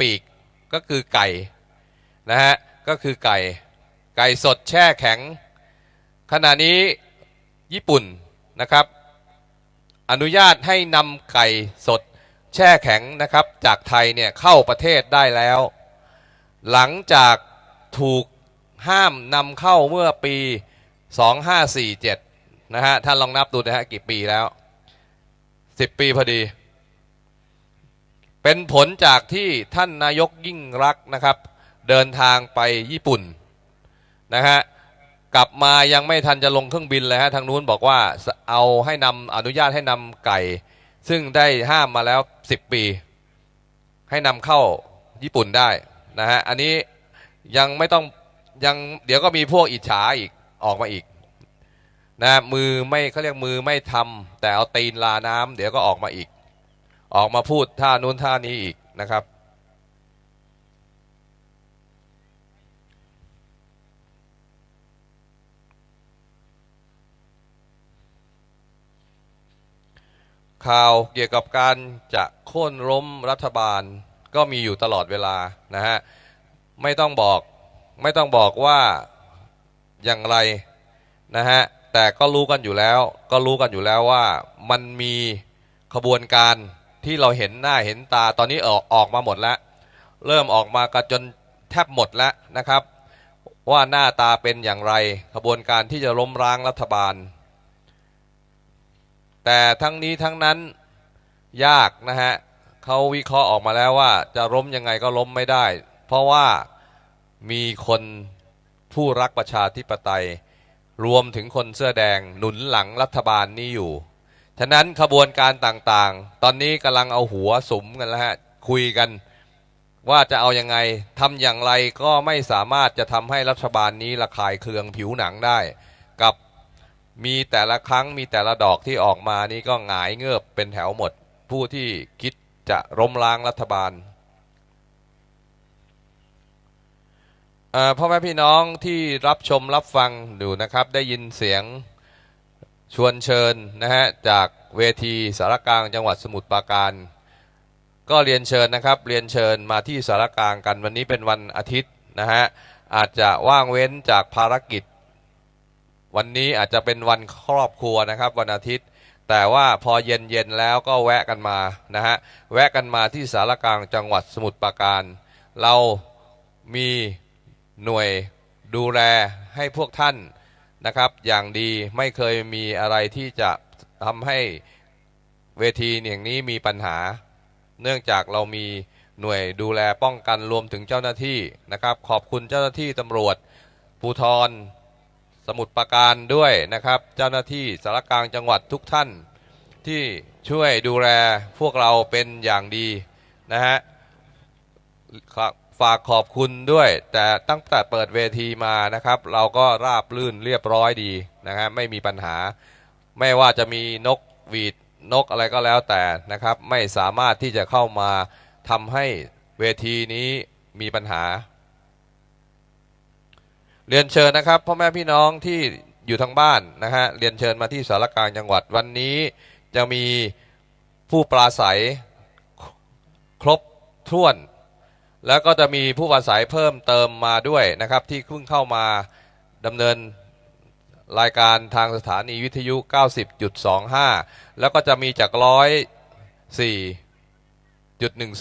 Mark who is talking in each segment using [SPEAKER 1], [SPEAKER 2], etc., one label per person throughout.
[SPEAKER 1] ปีกก็คือไก่นะฮะก็คือไก่ไก่สดแช่แข็ง ขณะนี้ญี่ปุ่นนะครับ อนุญาตให้นำไก่สดแช่แข็งนะครับจากไทยเนี่ยเข้าประเทศได้แล้ว หลังจากถูกห้ามนำเข้าเมื่อปี 2547นะฮะท่านลองนับดูนะฮะกี่ปีแล้ว 10 ปีพอดี เป็นผลจากที่ท่านนายกยิ่งรักนะครับ เดินทางไปญี่ปุ่นนะฮะกลับมายังไม่ทันจะลงเครื่องบินเลยฮะทางนู้นบอกว่าเอาให้นำอนุญาตให้นำไก่ ซึ่งได้ห้ามมาแล้ว 10 ปี ให้นำเข้าญี่ปุ่นได้นะฮะอันนี้ยังไม่ต้องยังเดี๋ยวก็มีพวกอิจฉาอีกออกมาอีกนะมือไม่เขาเรียกมือไม่ทำแต่เอาตีนลาน้ำเดี๋ยวก็ออกมาอีก ออกมาพูดท่านู้นท่านี้อีกนะครับ ข่าวเกี่ยวกับการจะโค่นล้มรัฐบาลก็มีอยู่ตลอดเวลานะฮะไม่ต้องบอกไม่ต้องบอกว่าอย่างไรนะฮะแต่ก็รู้กันอยู่แล้ว ก็รู้กันอยู่แล้วว่ามันมีขบวนการ ที่เราเห็นหน้าเห็นตาตอนนี้ออกออกมาหมดแล้ว เริ่มออกมากันจนแทบหมดแล้วนะครับ ว่าหน้าตาเป็นอย่างไรขบวนการที่จะล้มล้างรัฐบาล แต่ทั้งนี้ทั้งนั้นยากนะฮะเขาวิเคราะห์ออกมาแล้วว่าจะล้มยังไงก็ล้มไม่ได้ เพราะว่ามีคนผู้รักประชาธิปไตย รวมถึงคนเสื้อแดงหนุนหลังรัฐบาลนี้อยู่ ฉะนั้นขบวนการต่างๆ ตอนนี้กำลังเอาหัวสุมกันแล้วฮะคุยกันว่าจะเอายังไงทำอย่างไรก็ไม่สามารถจะทำให้รัฐบาลนี้ระคายเคืองผิวหนังได้ กับมีแต่ละครั้งมีแต่ละดอกที่ออกมานี่ก็หงายเงือบเป็นแถวหมด ผู้ที่คิดจะล้มล้างรัฐบาลอ่อพ่อแม่พี่น้องที่รับชมรับฟังดูนะครับ ได้ยินเสียง ชวนเชิญนะฮะจากเวทีสารกลางจังหวัดสมุทรปราการ ก็เรียนเชิญนะครับ เรียนเชิญมาที่สารกลางกันวันนี้เป็นวันอาทิตย์นะฮะอาจจะว่างเว้นจากภารกิจ วันนี้อาจจะเป็นวันครอบครัวนะครับ วันอาทิตย์ แต่ว่าพอเย็นเย็นๆแล้วก็แวะกันมานะฮะแวะกันมาที่สารกลางจังหวัดสมุทรปราการ เรามีหน่วยดูแลให้พวกท่าน นะครับ อย่างดีไม่เคยมีอะไรที่จะทำให้เวทีอย่างนี้มีปัญหา เนื่องจากเรามีหน่วยดูแลป้องกันรวมถึงเจ้าหน้าที่นะครับ ขอบคุณเจ้าหน้าที่ตำรวจภูธรสมุทรปราการด้วยนะครับ เจ้าหน้าที่สารกลางจังหวัดทุกท่าน ที่ช่วยดูแลพวกเราเป็นอย่างดีนะฮะครับ ฝากขอบคุณด้วย แต่ตั้งแต่เปิดเวทีมานะครับ เราก็ราบลื่นเรียบร้อยดีนะฮะไม่มีปัญหา ไม่ว่าจะมีนกหวีดนกอะไรก็แล้วแต่นะครับ ไม่สามารถที่จะเข้ามาทำให้เวทีนี้มีปัญหา เรียนเชิญนะครับพ่อแม่พี่น้องที่อยู่ทางบ้านนะฮะเรียนเชิญมาที่สารกลางจังหวัดวันนี้จะมีผู้ปราศัยครบถ้วน แล้วก็จะมีผู้ปราศัยเพิ่มเติมมาด้วยนะครับ ที่เพิ่งเข้ามาดำเนินรายการทางสถานีวิทยุ 90.25 แล้วก็จะมีจากร้อย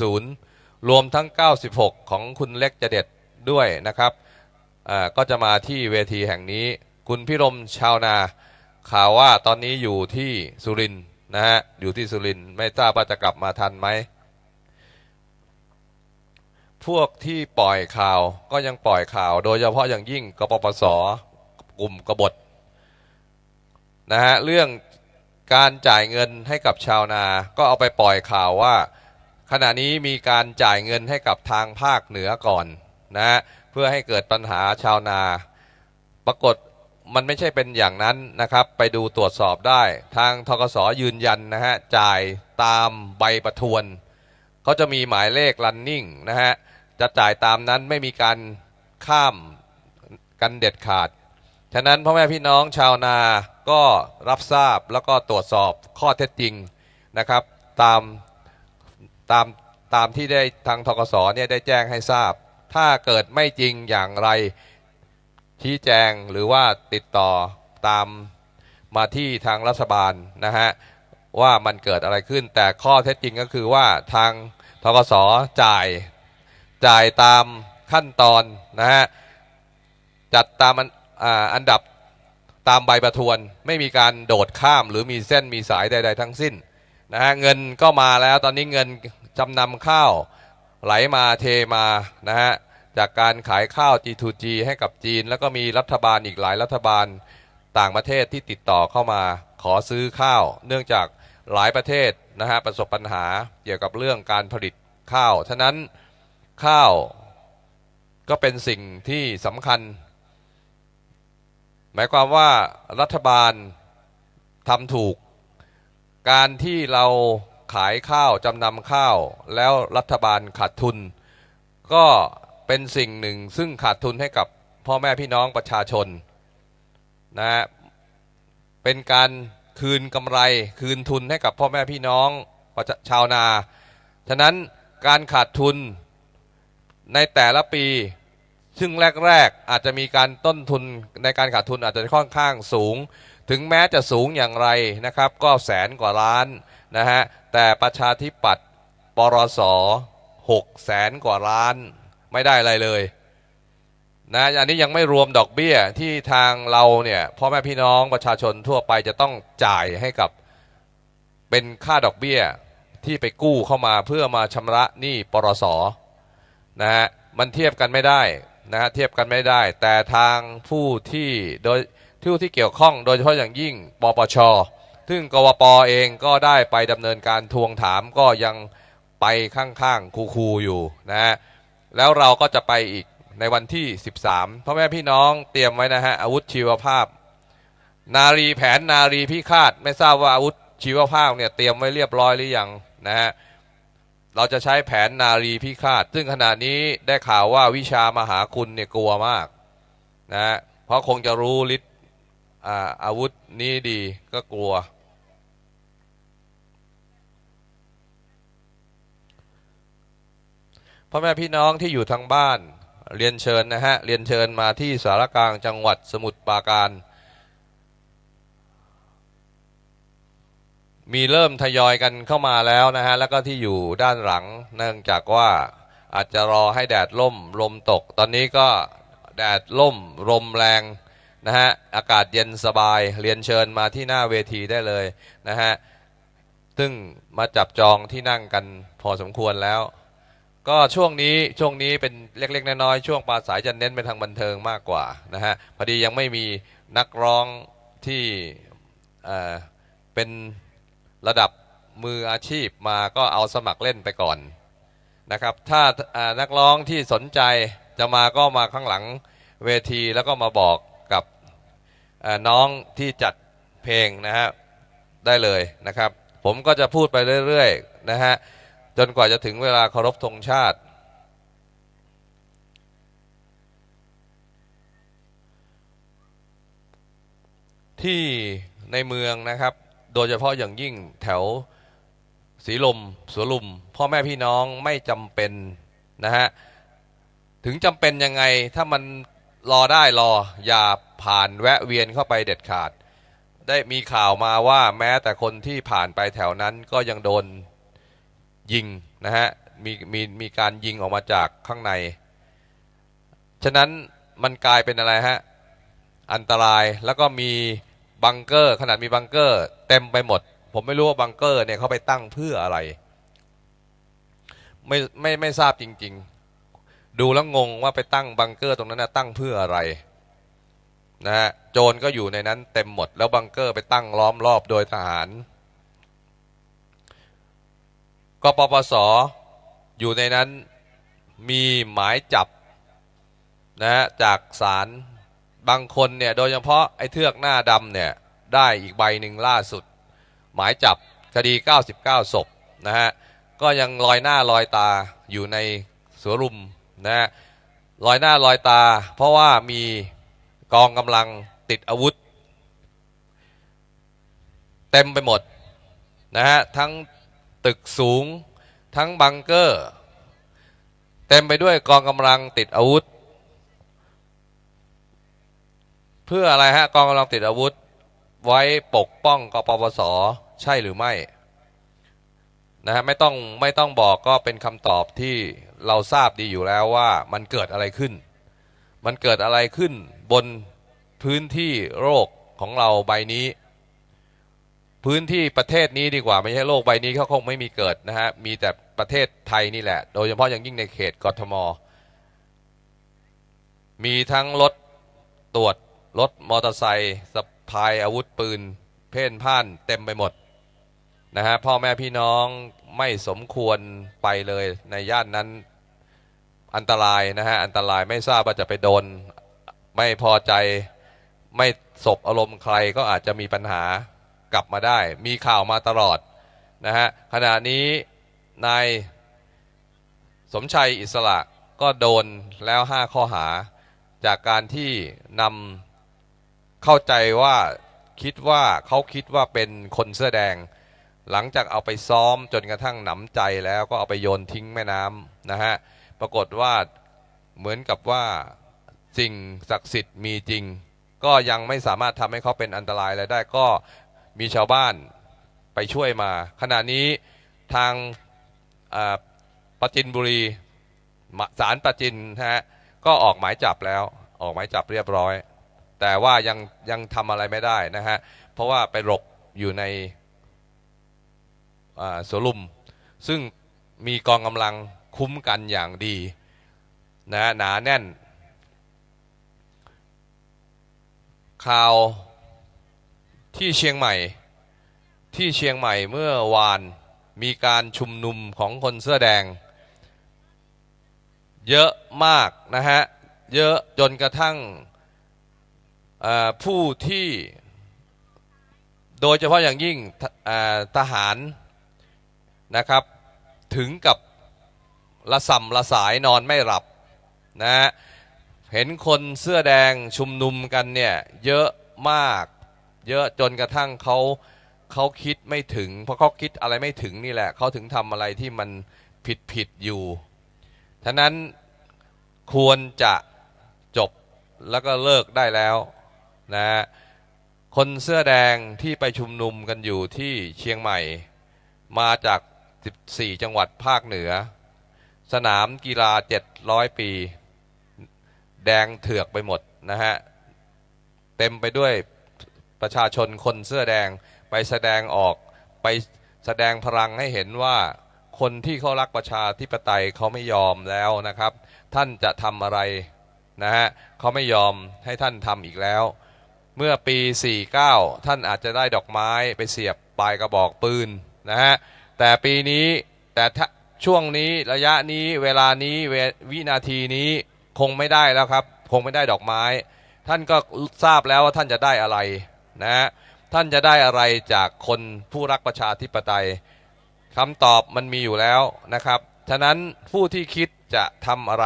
[SPEAKER 1] 4.10 รวมทั้ง 96 ของคุณเล็กจะเด็ดด้วยนะครับก็จะมาที่เวทีแห่งนี้ คุณพิรมชาวนาข่าวว่าตอนนี้อยู่ที่สุรินนะฮะอยู่ที่สุรินไม่ทราบว่าจะกลับมาทันไหม พวกที่ปล่อยข่าวก็ยังปล่อยข่าว โดยเฉพาะอย่างยิ่งกปปสกลุ่มกบฏนะฮะเรื่องการจ่ายเงินให้กับชาวนาก็เอาไปปล่อยข่าวว่า ขณะนี้มีการจ่ายเงินให้กับทางภาคเหนือก่อนนะฮะเพื่อให้เกิดปัญหาชาวนา ปรากฏมันไม่ใช่เป็นอย่างนั้นนะครับ ไปดูตรวจสอบได้ ทางทกสยืนยันนะฮะจ่ายตามใบประทวนเขาจะมีหมายเลข running นะฮะ จะจ่ายตามนั้นไม่มีการข้ามกันเด็ดขาด ฉะนั้นพ่อแม่พี่น้องชาวนาก็รับทราบแล้วก็ตรวจสอบข้อเท็จจริงนะครับตามตามตามที่ได้ทางทกสเนี่ยได้แจ้งให้ทราบ ถ้าเกิดไม่จริงอย่างไรชี้แจงหรือว่าติดต่อตามมาที่ทางรัฐบาลนะฮะว่ามันเกิดอะไรขึ้น แต่ข้อเท็จจริงก็คือว่าทางทกสจ่าย จ่ายตามขั้นตอนนะฮะจัดตามอันอันดับตามใบประทวน ไม่มีการโดดข้ามหรือมีเส้นมีสายใด ๆ ทั้งสิ้นนะฮะเงินก็มาแล้วตอนนี้เงินจำนำข้าวไหลมาเทมานะฮะจากการขายข้าว G2G ให้กับจีน แล้วก็มีรัฐบาลอีกหลายรัฐบาลต่างประเทศที่ติดต่อเข้ามาขอซื้อข้าว เนื่องจากหลายประเทศนะฮะประสบปัญหาเกี่ยวกับเรื่องการผลิตข้าว ฉะนั้น ข้าว ก็เป็นสิ่งที่สำคัญ หมายความว่ารัฐบาลทำถูก การที่เราขายข้าวจำนำข้าว แล้วรัฐบาลขาดทุน ก็เป็นสิ่งหนึ่งซึ่งขาดทุนให้กับพ่อแม่พี่น้องประชาชนนะฮะเป็นการคืนกำไรคืนทุนให้กับพ่อแม่พี่น้องประชาชาวนา ฉะนั้นการขาดทุน ในแต่ละปี ซึ่งแรก ๆ อาจจะมีการต้นทุนในการขาดทุนอาจจะค่อนข้างสูง ถึงแม้จะสูงอย่างไรนะครับ ก็แสนกว่าล้านนะฮะแต่ประชาธิปัตย์ปรสหกแสนกว่าล้านไม่ได้อะไรเลยนะอันนี้ยังไม่รวมดอกเบี้ยที่ทางเราเนี่ยพ่อแม่พี่น้องประชาชนทั่วไปจะต้องจ่ายให้กับเป็นค่าดอกเบี้ยที่ไปกู้เข้ามาเพื่อมาชำระหนี้ปรส นะฮะมันเทียบกันไม่ได้นะฮะเทียบกันไม่ได้ แต่ทางผู้ที่โดยผู้ที่เกี่ยวข้องโดยเฉพาะอย่างยิ่งปปชซึ่งกวปเองก็ได้ไปดำเนินการทวงถามก็ยังไปข้างๆคูๆอยู่นะฮะแล้วเราก็จะไปอีกในวันที่ 13พ่อแม่พี่น้องเตรียมไว้นะฮะอาวุธชีวภาพ นารีแผนนารีพิฆาตไม่ทราบว่าอาวุธชีวภาพเนี่ยเตรียมไว้เรียบร้อยหรือยังนะฮะ เราจะใช้แผนนารีพิฆาต ซึ่งขณะนี้ได้ข่าวว่าวิชามหาคุณเนี่ยกลัวมากนะฮะเพราะคงจะรู้ฤทธิ์อาอาวุธนี้ดีก็กลัว พ่อแม่พี่น้องที่อยู่ทางบ้านเรียนเชิญนะฮะ เรียนเชิญมาที่สารกลางจังหวัดสมุทรปราการ มีเริ่มทยอยกันเข้ามาแล้วนะฮะแล้วก็ที่อยู่ด้านหลัง เนื่องจากว่าอาจจะรอให้แดดล่มลมตก ตอนนี้ก็แดดล่มลมแรงนะฮะอากาศเย็นสบายเรียนเชิญมาที่หน้าเวทีได้เลยนะฮะซึ่งมาจับจองที่นั่งกันพอสมควรแล้ว ก็ช่วงนี้ช่วงนี้เป็นเล็กๆน้อยๆช่วงปราสายจะเน้นไปทางบันเทิงมากกว่านะฮะพอดียังไม่มีนักร้องที่เอ่อเป็น ระดับมืออาชีพมาก็เอาสมัครเล่นไปก่อนนะครับ ถ้านักร้องที่สนใจจะมาก็มาข้างหลังเวทีแล้วก็มาบอกกับน้องที่จัดเพลงนะฮะได้เลยนะครับ ผมก็จะพูดไปเรื่อยๆนะฮะจนกว่าจะถึงเวลาเคารพธงชาติ ที่ในเมืองนะครับ โดยเฉพาะอย่างยิ่งแถวสีลมสวนลุม พ่อแม่พี่น้องไม่จำเป็นนะฮะถึงจำเป็นยังไงถ้ามันรอได้รออย่าผ่านแวะเวียนเข้าไปเด็ดขาด ได้มีข่าวมาว่าแม้แต่คนที่ผ่านไปแถวนั้นก็ยังโดนยิงนะฮะมีมีมีการยิงออกมาจากข้างใน ฉะนั้นมันกลายเป็นอะไรฮะอันตรายแล้วก็มี บังเกอร์ขนาดมีบังเกอร์ เต็มไปหมด ผมไม่รู้ว่าบังเกอร์เนี่ยเขาไปตั้งเพื่ออะไร ไม่ไม่ไม่ทราบจริง ๆ ดูแล้วงงว่าไปตั้งบังเกอร์ตรงนั้นนะตั้งเพื่ออะไรนะฮะโจรก็อยู่ในนั้นเต็มหมด แล้วบังเกอร์ไปตั้งล้อมรอบโดยทหารกปปสอยู่ในนั้นมีหมายจับนะฮะจากศาล บางคนเนี่ยโดยเฉพาะไอ้เทือกหน้าดำเนี่ยได้อีกใบหนึ่งล่าสุด หมายจับคดี 99ศพนะฮะก็ยังลอยหน้าลอยตาอยู่ในสวนลุมนะฮะลอยหน้าลอยตา เพราะว่ามีกองกำลังติดอาวุธ เต็มไปหมดนะฮะทั้งตึกสูงทั้งบังเกอร์ เต็มไปด้วยกองกำลังติดอาวุธ เพื่ออะไรฮะกองกำลังติดอาวุธ ไว้ปกป้องกปปสใช่หรือไม่นะฮะไม่ต้องไม่ต้องบอกก็เป็นคำตอบที่เราทราบดีอยู่แล้วว่ามันเกิดอะไรขึ้น มันเกิดอะไรขึ้นบนพื้นที่โลกของเราใบนี้ พื้นที่ประเทศนี้ดีกว่าไม่ใช่โลกใบนี้เขาคงไม่มีเกิดนะฮะมีแต่ประเทศไทยนี่แหละ โดยเฉพาะอย่างยิ่งในเขตกทม มีทั้งรถตรวจ รถมอเตอร์ไซค์สะพายอาวุธปืน เพ่นพ่านเต็มไปหมดนะฮะพ่อแม่พี่น้องไม่สมควรไปเลยในย่านนั้นอันตรายนะฮะอันตรายไม่ทราบว่าจะไปโดน ไม่พอใจไม่สบอารมณ์ใครก็อาจจะมีปัญหากลับมาได้ มีข่าวมาตลอดนะฮะขณะนี้นายสมชัยอิสระก็โดนแล้ว 5 ข้อหาจากการที่นำ เข้าใจว่าคิดว่าเขาคิดว่าเป็นคนเสื้อแดง หลังจากเอาไปซ้อมจนกระทั่งหนำใจแล้วก็เอาไปโยนทิ้งแม่น้ำนะฮะปรากฏว่าเหมือนกับว่าสิ่งศักดิ์สิทธิ์มีจริง ก็ยังไม่สามารถทำให้เขาเป็นอันตรายอะไรได้ก็มีชาวบ้านไปช่วยมา ขณะนี้ทางปราจินบุรีมศาลปราจินนะฮะก็ออกหมายจับแล้วออกหมายจับเรียบร้อย แต่ว่ายังยังทำอะไรไม่ได้นะฮะ เพราะว่าไปหลบอยู่ในอ่าสวนลุม ซึ่งมีกองกำลังคุ้มกันอย่างดีนะหนาแน่น ข่าวที่เชียงใหม่ที่เชียงใหม่เมื่อวานมีการชุมนุมของคนเสื้อแดง เยอะมากนะฮะ เยอะจนกระทั่ง ผู้ที่โดยเฉพาะอย่างยิ่งทหารนะครับถึงกับละส่ำละสายนอนไม่หลับนะเห็นคนเสื้อแดงชุมนุมกันเนี่ยเยอะมากเยอะจนกระทั่งเขาเขาคิดไม่ถึง เพราะเขาคิดอะไรไม่ถึงนี่แหละเขาถึงทำอะไรที่มันผิดผิดอยู่ฉะนั้นควรจะจบแล้วก็เลิกได้แล้ว นะฮะคนเสื้อแดงที่ไปชุมนุมกันอยู่ที่เชียงใหม่ มาจาก 14 จังหวัดภาคเหนือ สนามกีฬา 700 ปี แดงเถือกไปหมดนะฮะ เต็มไปด้วยประชาชนคนเสื้อแดงไปแสดงออกไปแสดงพลังให้เห็นว่าคนที่เขารักประชาธิปไตยเขาไม่ยอมแล้วนะครับ ท่านจะทำอะไรนะฮะเขาไม่ยอมให้ท่านทำอีกแล้ว เมื่อปี 49 ท่านอาจจะได้ดอกไม้ไปเสียบปลายกระบอกปืนนะฮะแต่ปีนี้แต่ช่วงนี้ระยะนี้เวลานี้เววินาทีนี้คงไม่ได้แล้วครับคงไม่ได้ดอกไม้ ท่านก็ทราบแล้วว่าท่านจะได้อะไรนะฮะท่านจะได้อะไรจากคนผู้รักประชาธิปไตยคำตอบมันมีอยู่แล้วนะครับ ฉะนั้นผู้ที่คิดจะทำอะไร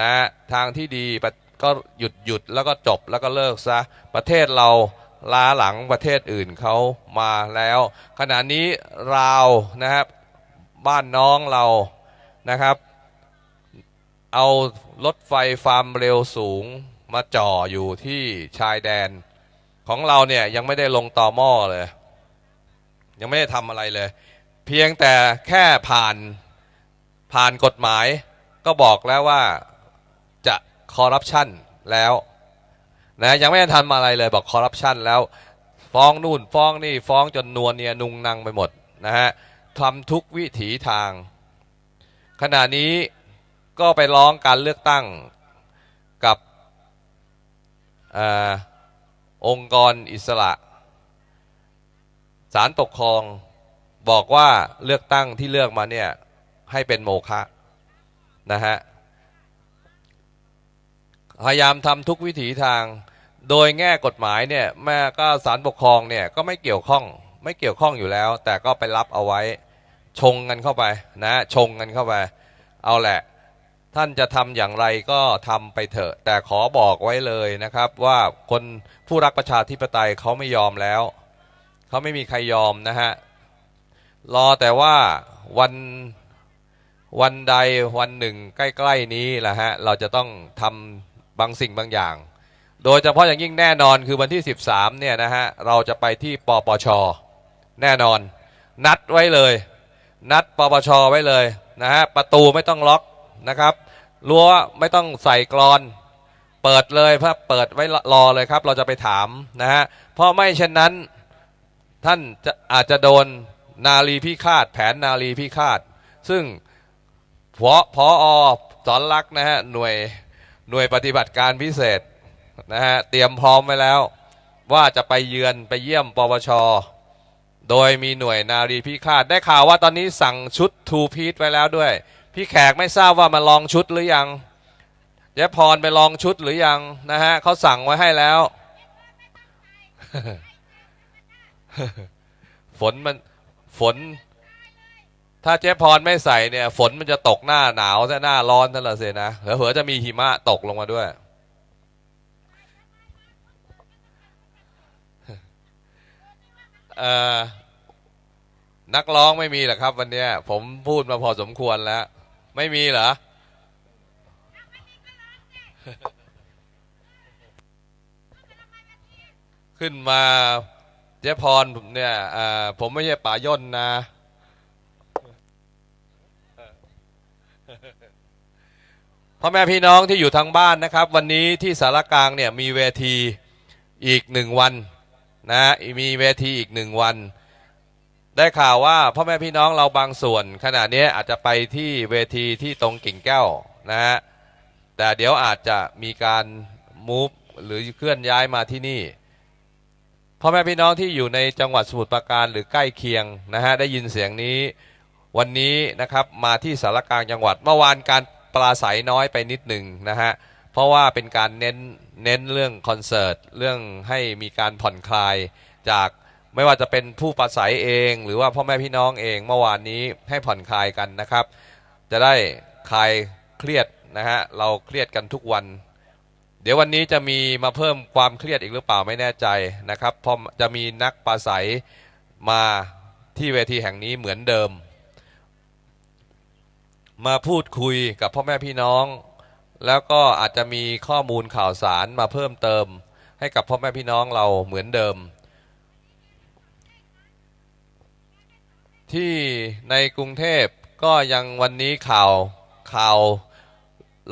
[SPEAKER 1] นะทางที่ดีป ก็หยุดหยุดแล้วก็จบแล้วก็เลิกซะประเทศเราล้าหลังประเทศอื่นเขามาแล้ว ขณะนี้เรานะครับบ้านน้องเรานะครับ เอารถไฟความเร็วสูงมาจ่ออยู่ที่ชายแดน ของเราเนี่ยยังไม่ได้ลงต่อหม้อเลย ยังไม่ได้ทำอะไรเลย เพียงแต่แค่ผ่านผ่านกฎหมายก็บอกแล้วว่าจะ คอร์รัปชันแล้วนะยังไม่ได้ทำอะไรเลยบอกคอร์รัปชันแล้ว ฟ้องนู่นฟ้องนี่ฟ้องจนนวลเนี่ยนุงนังไปหมดนะฮะทำทุกวิถีทาง ขณะนี้ก็ไปร้องการเลือกตั้งกับอองค์กรอิสระศาลปกครองบอกว่าเลือกตั้งที่เลือกมาเนี่ยให้เป็นโมฆะนะฮะ พยายามทำทุกวิถีทาง โดยแง่กฎหมายเนี่ยแม่ก็ศาลปกครองเนี่ยก็ไม่เกี่ยวข้องไม่เกี่ยวข้องอยู่แล้ว แต่ก็ไปรับเอาไว้ชงกันเข้าไปนะชงกันเข้าไป เอาแหละ ท่านจะทำอย่างไรก็ทำไปเถอะ แต่ขอบอกไว้เลยนะครับ ว่าคนผู้รักประชาธิปไตยเขาไม่ยอมแล้วเขาไม่มีใครยอมนะฮะรอแต่ว่าวันวันใดวันหนึ่งใกล้ ๆนี้แหละฮะเราจะต้องทำ บางสิ่งบางอย่าง โดยเฉพาะอย่างยิ่งแน่นอนคือวันที่ 13เนี่ยนะฮะเราจะไปที่ปปช แน่นอน นัดไว้เลย นัดปปชไว้เลยนะฮะประตูไม่ต้องล็อกนะครับรั้วไม่ต้องใส่กรอน เปิดเลยเพื่อเปิดไว้รอเลยครับ เราจะไปถามนะฮะเพราะไม่เช่นนั้นท่านจะอาจจะโดนนาลีพิฆาต แผนนาลีพิฆาต ซึ่งพอพออสอนรักนะฮะหน่วย หน่วยปฏิบัติการพิเศษนะฮะเตรียมพร้อมไว้แล้ว ว่าจะไปเยือนไปเยี่ยมปปช โดยมีหน่วยนารีพิฆาตได้ข่าวว่าตอนนี้สั่งชุดทูพีทไว้แล้วด้วย พี่แขกไม่ทราบว่ามาลองชุดหรือยังเจ๊พรไปลองชุดหรือยังนะฮะเขาสั่งไว้ให้แล้ว ฝนมันฝน ถ้าเจ๊พรไม่ใส่เนี่ย ฝนมันจะตกหน้าหนาวซะหน้าร้อนนั่นแหละสินะเผลอๆจะมีหิมะตกลงมาด้วย เออนักร้องไม่มีหรอครับ วันนี้ผมพูดมาพอสมควรแล้ว ไม่มีเหรอขึ้นมาเจ๊พรผมเนี่ยผมไม่ใช่ป่าย่นนะ พ่อแม่พี่น้องที่อยู่ทางบ้านนะครับ วันนี้ที่สารกลางเนี่ยมีเวทีอีกหนึ่งวันนะมีเวทีอีกหนึ่งวัน ได้ข่าวว่าพ่อแม่พี่น้องเราบางส่วน ขณะนี้อาจจะไปที่เวทีที่ตรงกิ่งแก้วนะฮะแต่เดี๋ยวอาจจะมีการมูฟหรือเคลื่อนย้ายมาที่นี่พ่อแม่พี่น้องที่อยู่ในจังหวัดสมุทรปราการหรือใกล้เคียงนะฮะได้ยินเสียงนี้ วันนี้นะครับมาที่สารกลางจังหวัดเมื่อวานการปราศัยน้อยไปนิดหนึ่งนะฮะเพราะว่าเป็นการเน้นเน้นเรื่องคอนเสิร์ตเรื่องให้มีการผ่อนคลายจากไม่ว่าจะเป็นผู้ปราศัยเอง หรือว่าพ่อแม่พี่น้องเองเมื่อวานนี้ให้ผ่อนคลายกันนะครับ จะได้คลายเครียดนะฮะเราเครียดกันทุกวัน เดี๋ยววันนี้จะมีมาเพิ่มความเครียดอีกหรือเปล่าไม่แน่ใจนะครับเพราะจะมีนักปราศัยมาที่เวทีแห่งนี้เหมือนเดิม มาพูดคุยกับพ่อแม่พี่น้อง แล้วก็อาจจะมีข้อมูลข่าวสารมาเพิ่มเติม ให้กับพ่อแม่พี่น้องเราเหมือนเดิม ที่ในกรุงเทพก็ยังวันนี้ข่าวข่าว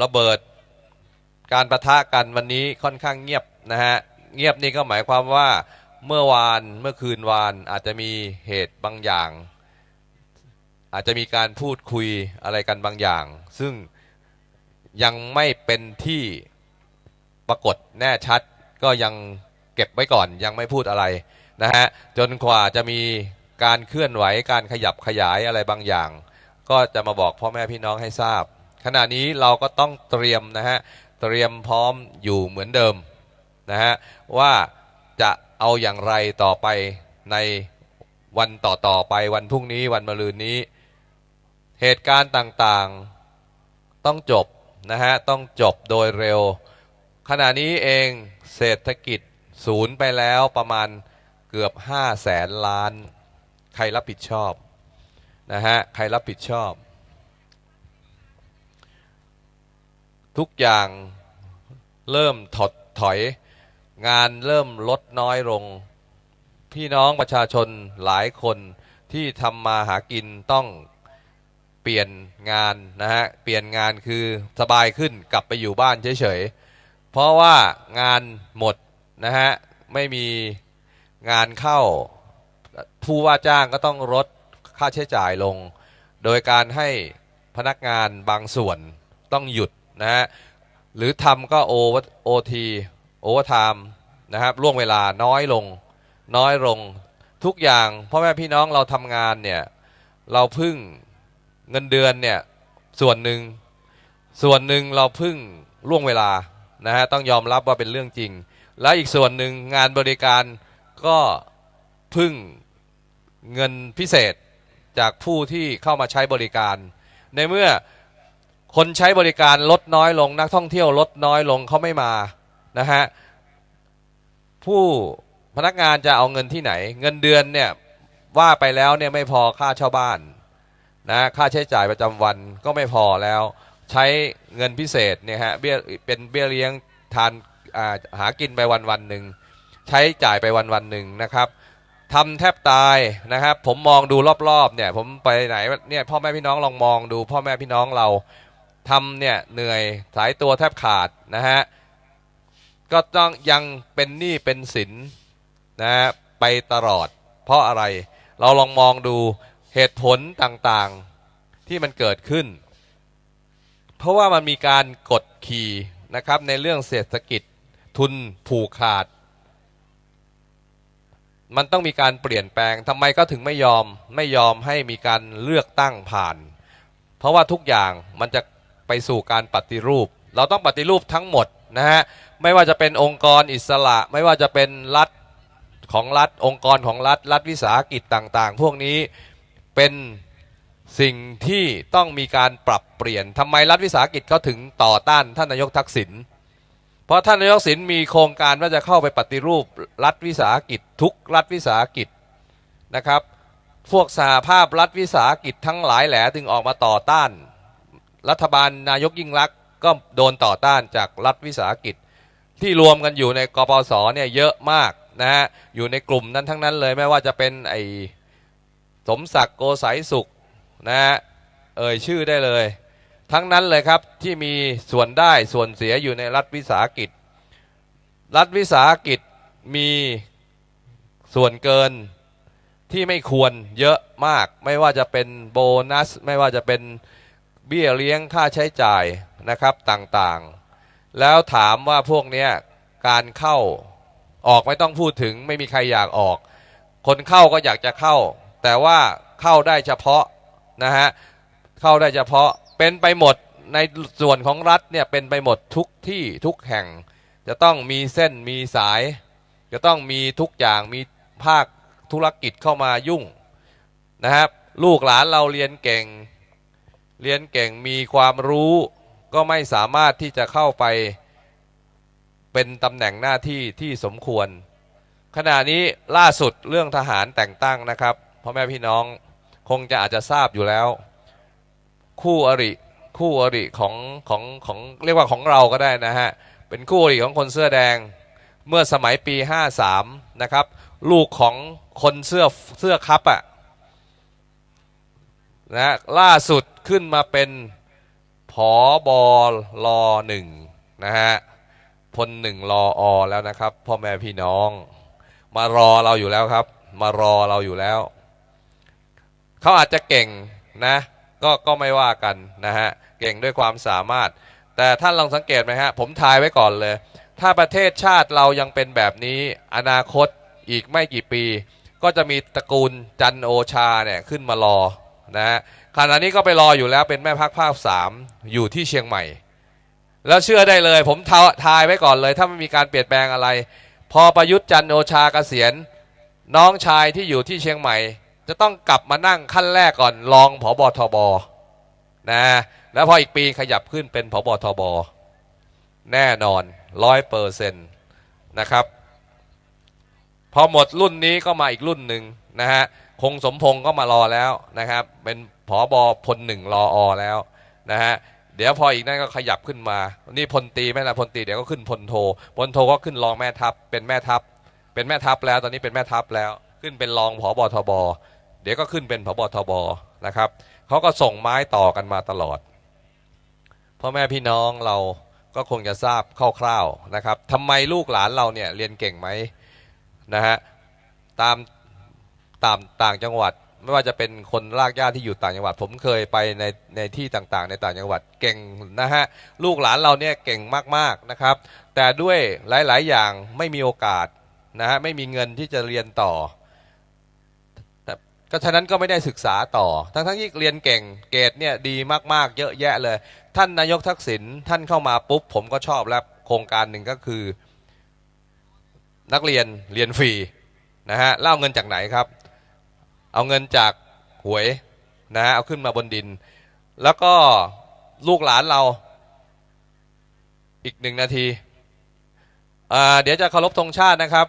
[SPEAKER 1] ระเบิด การประทะกันวันนี้ค่อนข้างเงียบนะฮะเงียบนี่ก็หมายความว่าเมื่อวานเมื่อคืนวานอาจจะมีเหตุบางอย่าง อาจจะมีการพูดคุยอะไรกันบางอย่าง ซึ่งยังไม่เป็นที่ปรากฏแน่ชัด ก็ยังเก็บไว้ก่อนยังไม่พูดอะไรนะฮะจนกว่าจะมีการเคลื่อนไหวการขยับขยายอะไรบางอย่าง ก็จะมาบอกพ่อแม่พี่น้องให้ทราบ ขณะนี้เราก็ต้องเตรียมนะฮะเตรียมพร้อมอยู่เหมือนเดิมนะฮะว่าจะเอาอย่างไรต่อไปในวันต่อๆไปวันพรุ่งนี้วันมะรืนนี้ เหตุการณ์ต่างๆต้องจบนะฮะต้องจบโดยเร็ว ขณะนี้เองเศรษฐกิจศูนย์ไปแล้วประมาณเกือบห้าแสนล้าน ใครรับผิดชอบนะฮะใครรับผิดชอบ ทุกอย่างเริ่มถดถอย งานเริ่มลดน้อยลง พี่น้องประชาชนหลายคนที่ทำมาหากินต้อง ปลี่ยนงานนะฮะเปลี่ยนงานคือสบายขึ้นกลับไปอยู่บ้านเฉยๆเพราะว่างานหมดนะฮะไม่มีงานเข้าผู้ว่าจ้างก็ต้องลดค่าใช้จ่ายลง โดยการให้พนักงานบางส่วนต้องหยุดนะฮะหรือทำก็โอโอทีโอเวอร์ไทม์นะครับล่วงเวลาน้อยลงน้อยลงทุกอย่างพ่อแม่พี่น้องเราทำงานเนี่ยเราพึ่ง เงินเดือนเนี่ยส่วนหนึ่งส่วนหนึ่งเราพึ่งล่วงเวลานะฮะต้องยอมรับว่าเป็นเรื่องจริง แล้วอีกส่วนหนึ่งงานบริการก็พึ่งเงินพิเศษจากผู้ที่เข้ามาใช้บริการ ในเมื่อคนใช้บริการลดน้อยลงนักท่องเที่ยวลดน้อยลงเขาไม่มานะฮะผู้พนักงานจะเอาเงินที่ไหน เงินเดือนเนี่ยว่าไปแล้วเนี่ยไม่พอค่าเช่าบ้าน นะค่าใช้จ่ายประจำวันก็ไม่พอแล้ว ใช้เงินพิเศษเนี่ยฮะเบี้ยเป็นเบี้ยเลี้ยงทานาหากินไปวันวันหนึ่งใช้จ่ายไปวันวันหนึ่งนะครับทำแทบตายนะครับ ผมมองดูรอบๆเนี่ยผมไปไหนเนี่ยพ่อแม่พี่น้องลองมองดูพ่อแม่พี่น้องเราทำเนี่ยเหนื่อยสายตัวแทบขาดนะฮะก็ต้องยังเป็นหนี้เป็นสินนะฮะไปตลอด เพราะอะไรเราลองมองดู เหตุผลต่างๆที่มันเกิดขึ้น เพราะว่ามันมีการกดขี่นะครับในเรื่องเศรษฐกิจทุนผูกขาด มันต้องมีการเปลี่ยนแปลงทำไมก็ถึงไม่ยอมไม่ยอมให้มีการเลือกตั้งผ่าน เพราะว่าทุกอย่างมันจะไปสู่การปฏิรูป เราต้องปฏิรูปทั้งหมดนะฮะไม่ว่าจะเป็นองค์กรอิสระ ไม่ว่าจะเป็นรัฐของรัฐองค์กรของรัฐรัฐวิสาหกิจต่าง ๆ พวกนี้ เป็นสิ่งที่ต้องมีการปรับเปลี่ยนทำไมรัฐวิสาหกิจเขาถึงต่อต้านท่านนายกทักษิณเพราะท่านนายกทักษิณมีโครงการว่าจะเข้าไปปฏิรูปรัฐวิสาหกิจทุกรัฐวิสาหกิจนะครับพวกสหภาพรัฐวิสาหกิจทั้งหลายแหล่ถึงออกมาต่อต้าน รัฐบาลนายกยิ่งรักษณ์ก็โดนต่อต้านจากรัฐวิสาหกิจ ที่รวมกันอยู่ในกปสเนี่ยเยอะมากนะฮะอยู่ในกลุ่มนั้นทั้งนั้นเลยไม่ว่าจะเป็นไอ สมศักดิ์โกไสยสุขนะฮะเอ่ยชื่อได้เลย ทั้งนั้นเลยครับที่มีส่วนได้ส่วนเสียอยู่ในรัฐวิสาหกิจ รัฐวิสาหกิจมีส่วนเกินที่ไม่ควรเยอะมาก ไม่ว่าจะเป็นโบนัส ไม่ว่าจะเป็นเบี้ยเลี้ยงค่าใช้จ่ายนะครับต่างๆ แล้วถามว่าพวกเนี้ยการเข้าออกไม่ต้องพูดถึงไม่มีใครอยากออก คนเข้าก็อยากจะเข้า แต่ว่าเข้าได้เฉพาะนะฮะเข้าได้เฉพาะเป็นไปหมดในส่วนของรัฐเนี่ยเป็นไปหมดทุกที่ทุกแห่ง จะต้องมีเส้นมีสาย จะต้องมีทุกอย่างมีภาคธุรกิจเข้ามายุ่งนะครับลูกหลานเราเรียนเก่ง เรียนเก่งมีความรู้ก็ไม่สามารถที่จะเข้าไปเป็นตำแหน่งหน้าที่ที่สมควร ขณะนี้ล่าสุดเรื่องทหารแต่งตั้งนะครับ พ่อแม่พี่น้องคงจะอาจจะทราบอยู่แล้ว คู่อริคู่อริของของของเรียกว่าของเราก็ได้นะฮะเป็นคู่อริของคนเสื้อแดงเมื่อสมัยปี 53 นะครับ ลูกของคนเสื้อเสื้อคับอะนะล่าสุดขึ้นมาเป็นผอบอรอหนึ่งนะฮะพลหนึ่งรออแล้วนะครับพ่อแม่พี่น้อง มารอเราอยู่แล้วครับ มารอเราอยู่แล้ว เขาอาจจะเก่งนะก็ก็ไม่ว่ากันนะฮะเก่งด้วยความสามารถ แต่ท่านลองสังเกตไหมฮะผมทายไว้ก่อนเลย ถ้าประเทศชาติเรายังเป็นแบบนี้อนาคตอีกไม่กี่ปี ก็จะมีตระกูลจันโอชาเนี่ยขึ้นมารอนะฮะขณะนี้ก็ไปรออยู่แล้วเป็นแม่พักภาคสามอยู่ที่เชียงใหม่ แล้วเชื่อได้เลย ผมทาทายไว้ก่อนเลย ถ้าไม่มีการเปลี่ยนแปลงอะไร พอประยุทธ์จันโอชาเกษียณน้องชายที่อยู่ที่เชียงใหม่ จะต้องกลับมานั่งขั้นแรกก่อนรองผบทบนะแล้วพออีกปีขยับขึ้นเป็นผบทบแน่นอนร้อยเปอร์เซ็นต์นะครับ พอหมดรุ่นนี้ก็มาอีกรุ่นหนึ่งนะฮะคงสมพงศ์ก็มารอแล้วนะครับ เป็นผอบอพลหนึ่งรออแล้วนะฮะเดี๋ยวพออีกนั่นก็ขยับขึ้นมา นี่พลตีไม่ละพลตีเดี๋ยวก็ขึ้นพลโทพลโทก็ขึ้นรองแม่ทัพเป็นแม่ทัพเป็นแม่ทัพแล้วตอนนี้เป็นแม่ทัพแล้วขึ้นเป็นรองผอบทบ เดี๋ยวก็ขึ้นเป็นผบทบนะครับเขาก็ส่งไม้ต่อกันมาตลอดพ่อแม่พี่น้องเราก็คงจะทราบคร่าวๆนะครับทำไมลูกหลานเราเนี่ยเรียนเก่งไหมนะฮะตามตามต่างจังหวัด ไม่ว่าจะเป็นคนรากหญ้าที่อยู่ต่างจังหวัด ผมเคยไปในในที่ต่างๆ ในต่างจังหวัดเก่งนะฮะลูกหลานเราเนี่ยเก่งมากๆนะครับ แต่ด้วยหลายๆอย่างไม่มีโอกาสนะฮะไม่มีเงินที่จะเรียนต่อ ก็ฉะนั้นก็ไม่ได้ศึกษาต่อ ทั้งทั้งๆที่เรียนเก่งเกรดเนี่ยดีมากๆ เยอะแยะเลย ท่านนายกทักษิณท่านเข้ามาปุ๊บ ผมก็ชอบแล้วโครงการหนึ่งก็คือ นักเรียนเรียนฟรีนะฮะเล่าเงินจากไหนครับ เอาเงินจากหวยนะฮะเอาขึ้นมาบนดิน แล้วก็ลูกหลานเราอีกหนึ่งนาทีอ่าเดี๋ยวจะเคารพธงชาตินะครับ